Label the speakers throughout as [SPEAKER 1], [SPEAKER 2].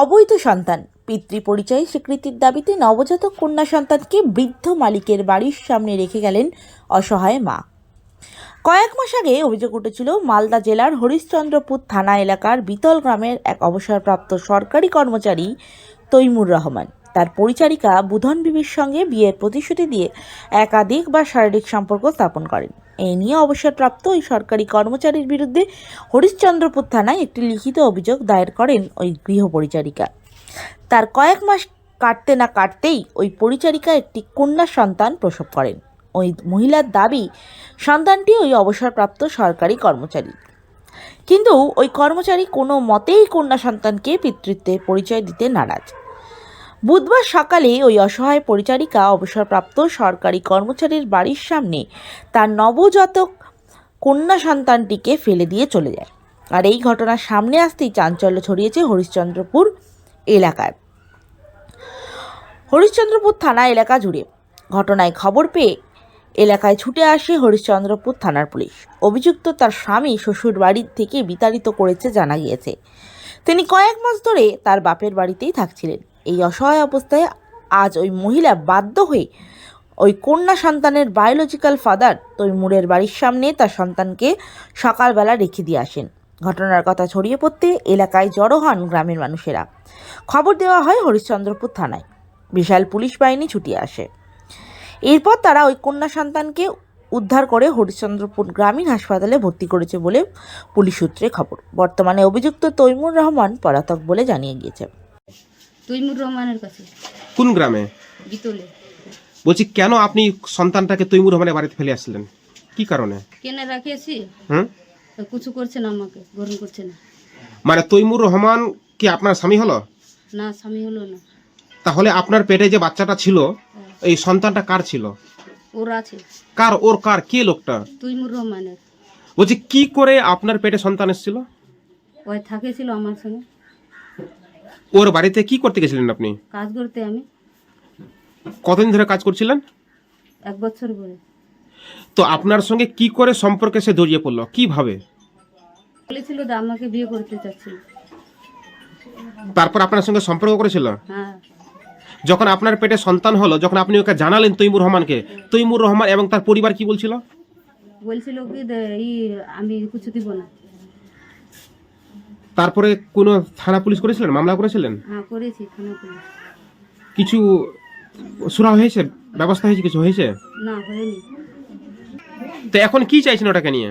[SPEAKER 1] অবৈধ সন্তান। পিতৃ পরিচয় স্বীকৃতির দাবিতে নবজাতক কন্যা সন্তানকে বৃদ্ধ মালিকের বাড়ির সামনে রেখে গেলেন অসহায় মা। কয়েক মাস আগে অভিযোগ উঠেছিল, মালদা জেলার হরিশ্চন্দ্রপুর থানা এলাকার বিতল গ্রামের এক অবসরপ্রাপ্ত সরকারি কর্মচারী তৈমুর রহমান। তার পরিচারিকা বুধন বিবির সঙ্গে বিয়ের প্রতিশ্রুতি দিয়ে একাধিক বা শারীরিক সম্পর্ক স্থাপন করেন। এই নিয়ে অবসরপ্রাপ্ত ওই সরকারি কর্মচারীর বিরুদ্ধে হরিশ্চন্দ্রপুর থানায় একটি লিখিত অভিযোগ দায়ের করেন ওই গৃহপরিচারিকা তার কয়েক মাস কাটতে না কাটতেই ওই পরিচারিকা একটি কন্যা সন্তান প্রসব করেন। ওই মহিলার দাবি, সন্তানটি ওই অবসরপ্রাপ্ত সরকারি কর্মচারী। কিন্তু ওই কর্মচারী কোনো মতেই কন্যা সন্তানকে পিতৃত্বের পরিচয় দিতে নারাজ। বুধবার সকালে ওই অসহায় পরিচারিকা অবসরপ্রাপ্ত সরকারি কর্মচারীর বাড়ির সামনে তার নবজাতক কন্যা সন্তানটিকে ফেলে দিয়ে চলে যায়। আর এই ঘটনার সামনে আসতেই চাঞ্চল্য ছড়িয়েছে হরিশ্চন্দ্রপুর এলাকায় হরিশ্চন্দ্রপুর থানা এলাকা জুড়ে। ঘটনায় খবর পেয়ে এলাকায় ছুটে আসে হরিশ্চন্দ্রপুর থানার পুলিশ। অভিযুক্ত তার স্বামী শ্বশুর বাড়ির থেকে বিতাড়িত করেছে জানা গিয়েছে। তিনি কয়েক মাস ধরে তার বাপের বাড়িতেই থাকছিলেন। এই অসহায় অবস্থায় আজ ওই মহিলা বাধ্য হয়ে ওই কন্যা সন্তানের বায়োলজিক্যাল ফাদার তৈমুরের বাড়ির সামনে তার সন্তানকে সকালবেলা রেখে দিয়ে আসেন। ঘটনার কথা ছড়িয়ে পড়তে এলাকায় জড়ো হন গ্রামের মানুষেরা। খবর দেওয়া হয় হরিশ্চন্দ্রপুর থানায়। বিশাল পুলিশ বাহিনী ছুটে আসে। এরপর তারা ওই কন্যা সন্তানকে উদ্ধার করে হরিশ্চন্দ্রপুর গ্রামীণ হাসপাতালে ভর্তি করেছে বলে পুলিশ সূত্রে খবর। বর্তমানে অভিযুক্ত তৈমুর রহমান পলাতক বলে জানিয়ে গিয়েছে।
[SPEAKER 2] তৈমুর রহমানের কাছে।
[SPEAKER 3] কোন গ্রামে?
[SPEAKER 2] বিতলে।
[SPEAKER 3] বলছি কেন আপনি সন্তানটাকে তৈমুর রহমানের বাড়িতে ফেলে আসলেন? কি কারণে?
[SPEAKER 2] কেনে রাখিয়েছি?
[SPEAKER 3] হুম?
[SPEAKER 2] কিছু করছে না আমাকে গ্রহণ করছে না।
[SPEAKER 3] মানে তৈমুর রহমান কি আপনার স্বামী হলো?
[SPEAKER 2] না স্বামী হলো না।
[SPEAKER 3] তাহলে আপনার পেটে যে বাচ্চাটা ছিল এই সন্তানটা কার ছিল?
[SPEAKER 2] ওর আছে।
[SPEAKER 3] কার ওর কার কে লোকটা?
[SPEAKER 2] তৈমুর রহমানের।
[SPEAKER 3] বলছি কি করে আপনার পেটে সন্তান এসেছিল?
[SPEAKER 2] ওই থাকেছিল আমার সঙ্গে।
[SPEAKER 3] ওর বাড়িতে কি করতে গেছিলেন আপনি?
[SPEAKER 2] কাজ করতে আমি।
[SPEAKER 3] কতদিন ধরে কাজ করছিলেন?
[SPEAKER 2] এক বছর করে
[SPEAKER 3] তো আপনার সঙ্গে কি করে সম্পর্কে সে জড়িয়ে পড়ল? কীভাবে?
[SPEAKER 2] বলেছিল যে আমাকে বিয়ে করতে চাচ্ছিল।
[SPEAKER 3] তারপর আপনার সঙ্গে সম্পর্ক করেছিল?
[SPEAKER 2] হ্যাঁ।
[SPEAKER 3] যখন আপনার পেটে সন্তান হলো যখন আপনি ওকে জানালেন তৈমুর রহমানকে তৈমুর রহমান এবং তার পরিবার কি বলছিল?
[SPEAKER 2] বলছিল কি আমি কিছু দিব না।
[SPEAKER 3] তারপরে কোনো থানা পুলিশ করেছিলেন? মামলা করেছিলেন?
[SPEAKER 2] হ্যাঁ করেছি থানা পুলিশ।
[SPEAKER 3] কিছু সুরা হয়েছে? ব্যবস্থা হয়েছে কিছু? হয়েছে?
[SPEAKER 2] না হয়নি।
[SPEAKER 3] তো এখন কি চাইছেন ওটাকে নিয়ে?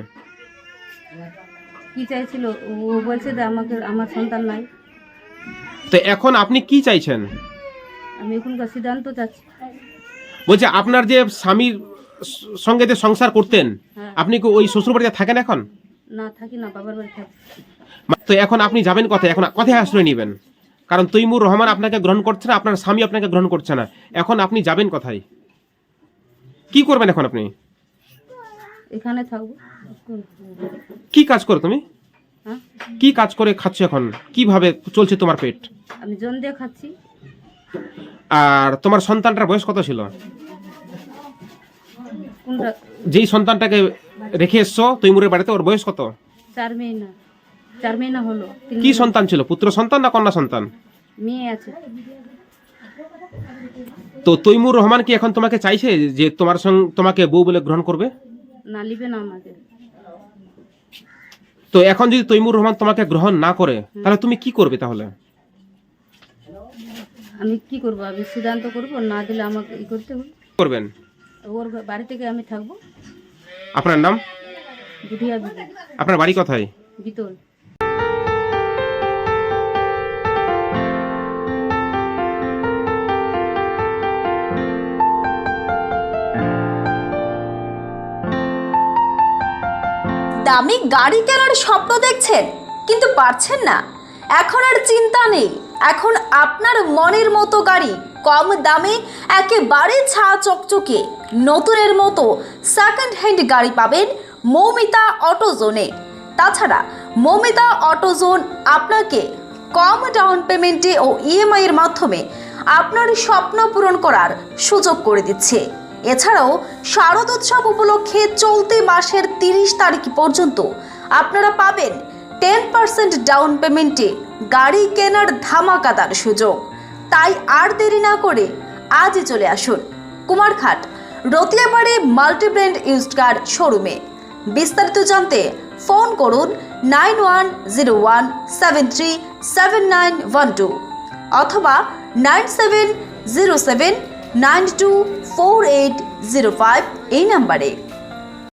[SPEAKER 2] কি চাইছিল? ও বলছে যে আমাকে আমার সন্তান নাই।
[SPEAKER 3] তো এখন আপনি কি চাইছেন?
[SPEAKER 2] আমি এখনকার সিদ্ধান্ত চাচ্ছি।
[SPEAKER 3] বলছে আপনার যে স্বামীর সঙ্গে যে সংসার করতেন
[SPEAKER 2] হ্যাঁ।
[SPEAKER 3] আপনি কি ওই শ্বশুর বাড়িতে থাকেন এখন?
[SPEAKER 2] না থাকি না বাবার বাড়ি থাকি।
[SPEAKER 3] তো এখন আপনি যাবেন কোথায়? এখন কোথায় আশ্রয় নেবেন? কারণ তৈমুর রহমান আপনাকে গ্রহণ করছে না আপনার স্বামী আপনাকে গ্রহণ করছে না। এখন আপনি যাবেন কোথায়? কি করবেন এখন আপনি?
[SPEAKER 2] এখানে থাকব।
[SPEAKER 3] কি কাজ করো তুমি?
[SPEAKER 2] হ্যাঁ?
[SPEAKER 3] কি কাজ করে খাচ্ছ এখন? কীভাবে চলছে তোমার পেট?
[SPEAKER 2] আমি জন দিয়ে খাচ্ছি।
[SPEAKER 3] আর তোমার সন্তানটার বয়স কত ছিল?
[SPEAKER 2] কোনটা?
[SPEAKER 3] যেই সন্তানটাকে রেখে এসছো তৈমুরের বাড়িতে ওর বয়স কত?
[SPEAKER 2] চার মহিনা চার মহিনা হলো
[SPEAKER 3] কি সন্তান ছিল? পুত্র সন্তান না কন্যা সন্তান?
[SPEAKER 2] মেয়ে আছে।
[SPEAKER 3] তো তৈমুর রহমান কি এখন তোমাকে চাইছে যে তোমার সঙ্গে তোমাকে বউ বলে গ্রহণ করবে?
[SPEAKER 2] না লিবে না আমাকে।
[SPEAKER 3] তো এখন যদি তৈমুর রহমান তোমাকে গ্রহণ না করে তাহলে তুমি কি করবে তাহলে?
[SPEAKER 2] আমি কি করব? আমি সিদ্ধান্ত করব না দিলে আমাকে ই করতে হবে।
[SPEAKER 3] করবেন?
[SPEAKER 2] ওর বাড়ি থেকে আমি থাকব।
[SPEAKER 3] আপনার নাম?
[SPEAKER 2] বিবি
[SPEAKER 3] আপনার বাড়ি কোথায়?
[SPEAKER 2] বিতল।
[SPEAKER 4] দামি গাড়ি কেনার স্বপ্ন দেখছেন কিন্তু পারছেন না। এখন আর চিন্তা নেই। এখন আপনার মনের মতো গাড়ি কম দামে একেবারে ছা চকচকে। নতুনের মতো সেকেন্ড হ্যান্ড গাড়ি পাবেন মৌমিতা অটোজোনে। তাছাড়া মৌমিতা অটোজোন আপনাকে কম ডাউন পেমেন্টে ও ইএমআই এর মাধ্যমে আপনার স্বপ্ন পূরণ করার সুযোগ করে দিচ্ছে। এছাড়াও শারদ উৎসব উপলক্ষে চলতি মাসের তিরিশ তারিখ পর্যন্ত আপনারা পাবেন টেন পার্সেন্ট ডাউন পেমেন্টে গাড়ি কেনার ধামাকাদার সুযোগ। তাই আর দেরি না করে আজই চলে আসুন। Kumarghat Ratiabari multibrand used car শোরুমে বিস্তারিত জানতে ফোন করুন nine one zero one seven three seven nine one two অথবা nine seven zero seven nine two four eight zero five এই নাম্বারে